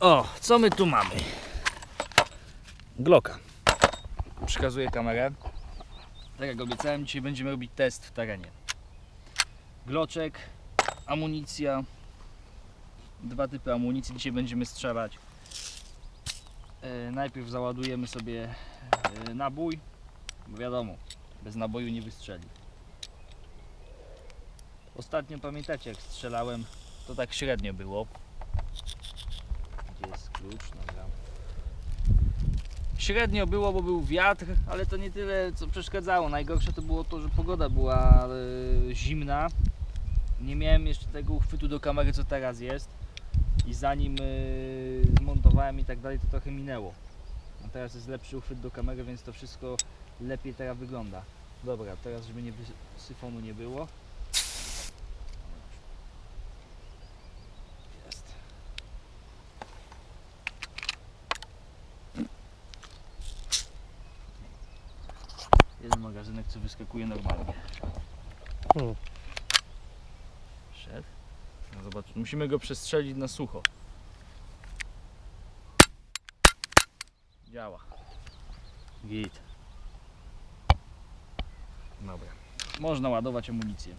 O, co my tu mamy? Glocka. Przekazuję kamerę. Tak jak obiecałem, dzisiaj będziemy robić test w terenie. Gloczek, amunicja. Dwa typy amunicji. Dzisiaj będziemy strzelać. E, najpierw załadujemy sobie e, nabój, bo wiadomo, bez naboju nie wystrzeli. Ostatnio pamiętacie, jak strzelałem, to tak średnio było. Gdzie jest klucz? Dobra. Średnio było, bo był wiatr, ale to nie tyle co przeszkadzało. Najgorsze to było to, że pogoda była e, zimna. Nie miałem jeszcze tego uchwytu do kamery, co teraz jest. I zanim e, zmontowałem i tak dalej, to trochę minęło. A teraz jest lepszy uchwyt do kamery, więc to wszystko lepiej teraz wygląda. Dobra, teraz żeby nie syfonu nie było. Jest. Jeden magazynek, co wyskakuje normalnie. Hmm. Szedł. No zobacz, musimy go przestrzelić na sucho. Działa. Git. Dobra. Można ładować amunicję.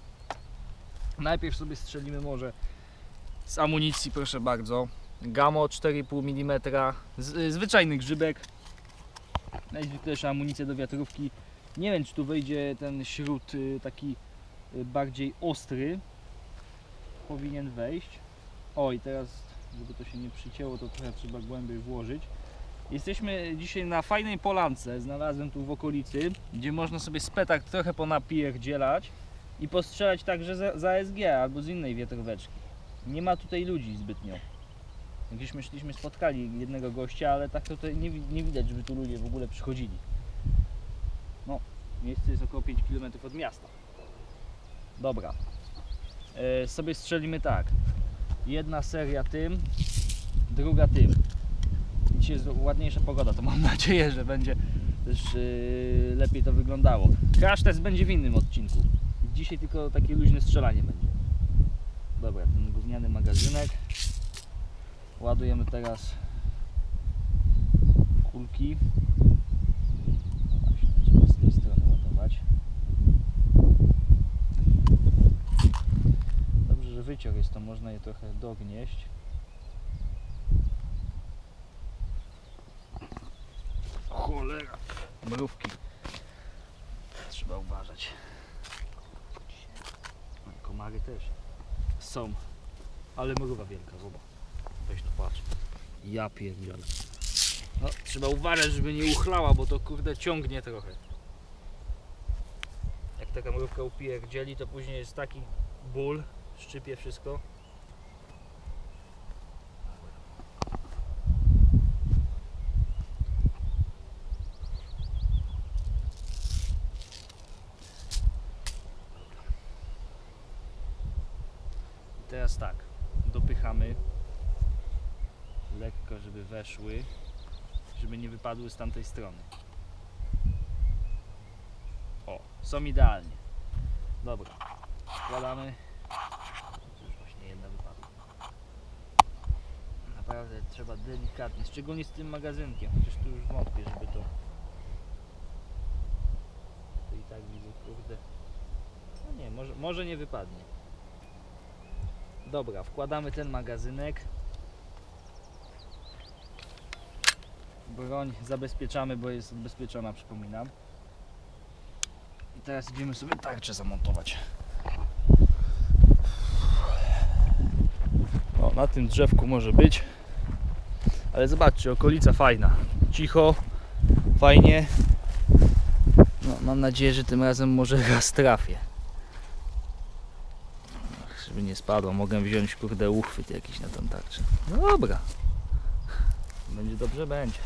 Najpierw sobie strzelimy może z amunicji, proszę bardzo. Gamo 4,5 mm. Z, y, zwyczajny grzybek. Najzwyklejsza amunicja do wiatrówki. Nie wiem, czy tu wejdzie ten śród y, taki y, bardziej ostry. Powinien wejść. O i teraz, żeby to się nie przycięło, to trochę trzeba głębiej włożyć. Jesteśmy dzisiaj na fajnej polance, znalazłem tu w okolicy, gdzie można sobie spetak trochę ponapierdzielać i postrzelać także za, za SG albo z innej wiatróweczki. Nie ma tutaj ludzi zbytnio. Gdzieś my szliśmy, spotkali jednego gościa, ale tak tutaj nie, nie widać, żeby tu ludzie w ogóle przychodzili. No, miejsce jest około 5 km od miasta. Dobra. E, sobie strzelimy tak. Jedna seria tym, druga tym. Dzisiaj jest ładniejsza pogoda, to mam nadzieję, że będzie też yy, lepiej to wyglądało. Crash test będzie w innym odcinku. Dzisiaj tylko takie luźne strzelanie będzie. Dobra, ten gówniany magazynek. Ładujemy teraz kulki. No właśnie, trzeba z tej strony ładować. Wyciąg jest, to można je trochę dognieść. Cholera. Mrówki. Trzeba uważać. Komary też są. Ale mrówa wielka, zobacz. Weź tu patrz. Ja pierdzielę. No, trzeba uważać, żeby nie uchlała, bo to kurde ciągnie trochę. Jak taka mrówka upierdzieli, to później jest taki ból, szczypie wszystko. Teraz tak, dopychamy lekko, żeby weszły, żeby nie wypadły z tamtej strony. O, są idealnie. Dobra, wkładamy. Już właśnie jedna wypadła. Naprawdę trzeba delikatnie, szczególnie z tym magazynkiem, chociaż tu już wątpię, żeby to... To i tak widzę, kurde. No nie, może, może nie wypadnie. Dobra, wkładamy ten magazynek. Broń zabezpieczamy, bo jest odbezpieczona, przypominam. I teraz idziemy sobie tarczę zamontować. O, na tym drzewku może być. Ale zobaczcie, okolica fajna. Cicho, fajnie. No, mam nadzieję, że tym razem może raz trafię. Ach, Żeby nie spadło, mogę wziąć kurde uchwyt jakiś na tą tarczę. No dobra. Będzie dobrze, będzie.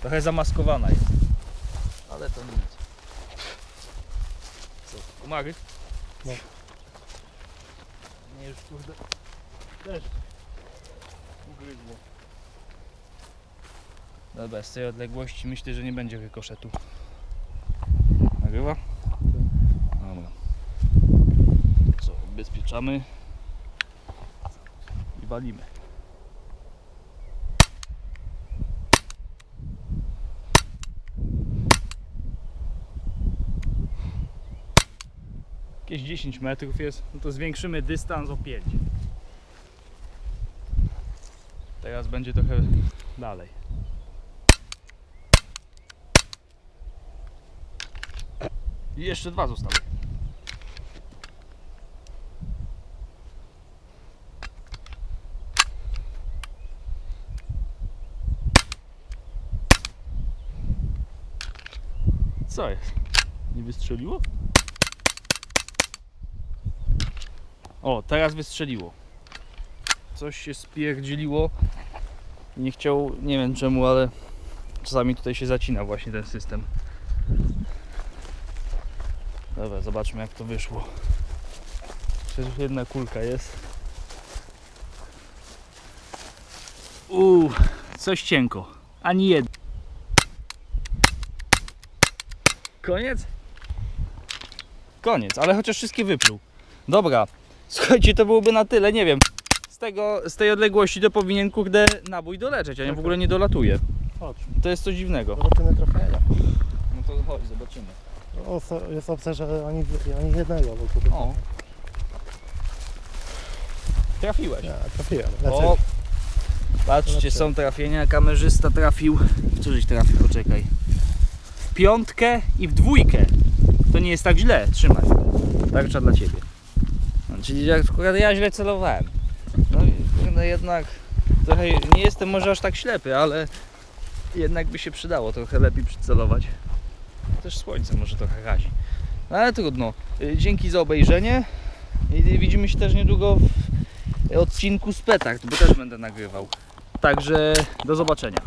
Trochę zamaskowana jest. Ale to nic. Co, komary? No. Nie już kurde. Też. Ugryzło. Dobra, z tej odległości myślę, że nie będzie rykoszetu. Nagrywa? Dobra. Co, ubezpieczamy i walimy. Jakieś 10 metrów jest, no to zwiększymy dystans o 5. Teraz będzie trochę dalej. I jeszcze dwa zostały. Co jest? Nie wystrzeliło? O, teraz wystrzeliło. Coś się spierdzieliło. Nie chciał, nie wiem czemu, ale czasami tutaj się zacina właśnie ten system. Dobra, zobaczmy jak to wyszło. Przecież jedna kulka jest. Uuu, coś cienko. Ani jedna. Koniec? Koniec, ale chociaż wszystkie wypluł. Dobra, słuchajcie, to byłoby na tyle, nie wiem. Z, tego, z tej odległości to powinien, kurde, nabój dolecieć, a nie w ogóle nie dolatuje. Chodź, To jest coś dziwnego. zobaczymy trafienia. No to chodź, zobaczymy. Jest opcja, że ani, ani jednego, bo tu O. Trafiłeś. Nie, trafiłem. O, patrzcie, Lecę. są trafienia. Kamerzysta trafił. W co żeś trafił? Poczekaj. W piątkę i w dwójkę. To nie jest tak źle. Trzymaj. Tarcza dla ciebie. No, czyli jak akurat ja źle celowałem. No i kurde, jednak trochę nie jestem może aż tak ślepy, ale jednak by się przydało trochę lepiej przycelować. Też słońce może trochę razi. No, ale trudno. Y, Dzięki za obejrzenie. I widzimy się też niedługo w odcinku z Petard, bo też będę nagrywał. Także do zobaczenia.